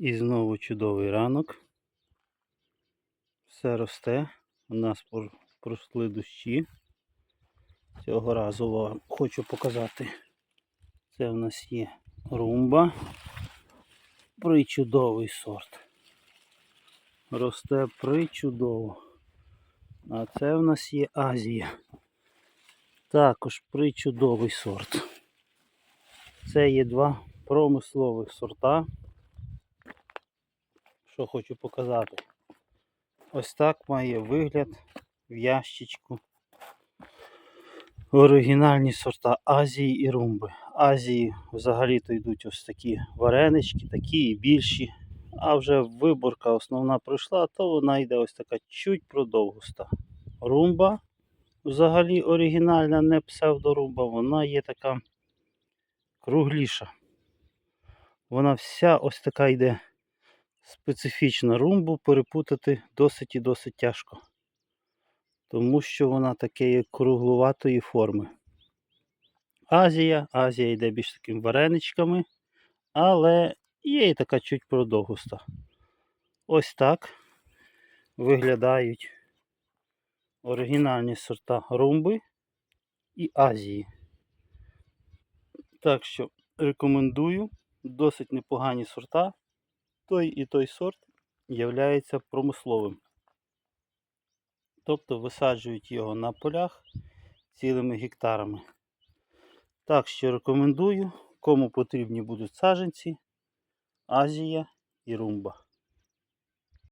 І знову чудовий ранок. Все росте. У нас пройшли дощі. Цього разу вам хочу показати. Це в нас є румба. Причудовий сорт. Росте причудово. А це в нас є Азія. Також причудовий сорт. Це є два промислових сорта. Що хочу показати. Ось так має вигляд в ящичку. Оригінальні сорта Азії і румби. Азії взагалі-то йдуть ось такі варенички, такі і більші. А вже виборка основна пройшла, то вона йде ось така чуть продовгуста. Румба взагалі оригінальна, не псевдорумба, вона є така кругліша. Вона вся ось така йде специфічна румбу перепутати досить і досить тяжко. Тому що вона такої круглуватої форми. Азія, Азія йде більш такими вареничками, але є і така чуть продовгуста. Ось так виглядають оригінальні сорта румби і Азії. Так що рекомендую досить непогані сорта. Той і той сорт являється промисловим. Тобто висаджують його на полях цілими гектарами. Так що рекомендую, кому потрібні будуть саженці, Азія і румба.